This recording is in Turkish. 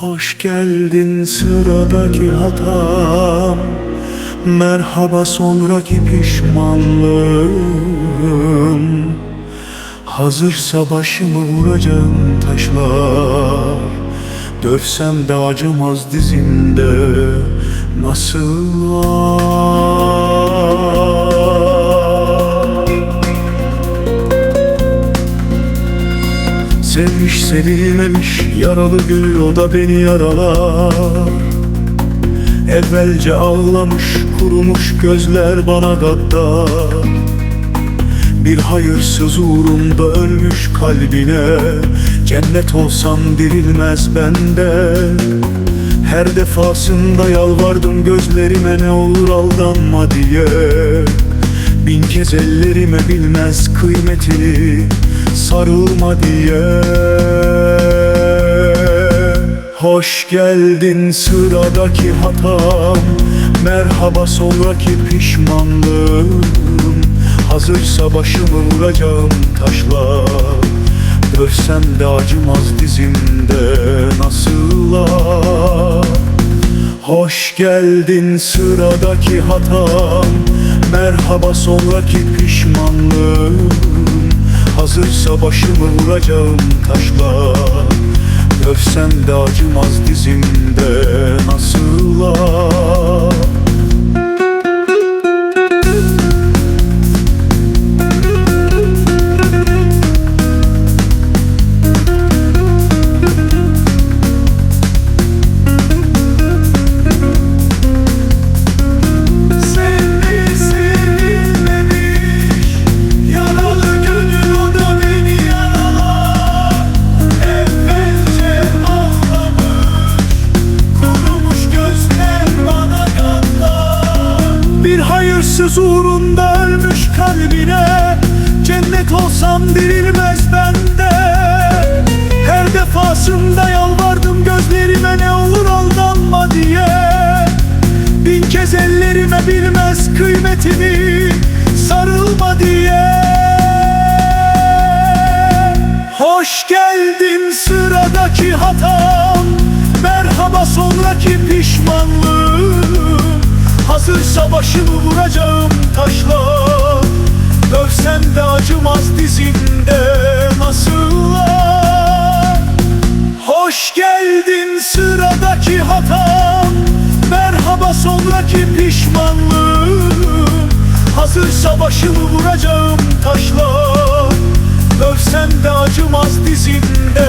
Hoş geldin sıradaki hatam. Merhaba sonraki pişmanlığım. Hazırsa başımı vuracağım taşlar. Dövsem de acımaz dizimde. Nasıl var? Sevmiş sevilmemiş yaralı gül o da beni yaralar. Evvelce ağlamış kurumuş gözler bana gaddar. Bir hayırsız uğrunda ölmüş kalbine Cennet olsam dirilmez bende. Her defasında yalvardım gözlerime ne olur aldanma diye. Bin kez ellerime bilmez kıymetini sarılma diye. Hoş geldin sıradaki hatam. Merhaba sonraki pişmanlığım. Hazırsa başımı vuracağım taşlar. Dövsem de acımaz dizimde nasıl ağır Hoş geldin sıradaki hatam. Merhaba sonraki pişmanlığım Hazırsa başımı vuracağım taşlar Dövsem de acımaz dizimde nasıl Bir hayırsız uğrunda ölmüş kalbine. Cennet olsam dirilmez bende. Her defasında yalvardım gözlerime ne olur aldanma diye. Bin kez ellerime bilmez kıymetini sarılma diye. Hoş geldin sıradaki hatam. Merhaba sonraki pişmanlığım Hazırsa başımı vuracağım taşlar Dövsem de acımaz dizimde nasıl ağır Hoş geldin sıradaki hatam. Merhaba sonraki pişmanlığım. Hazırsa başımı vuracağım taşlar Dövsem de acımaz dizimde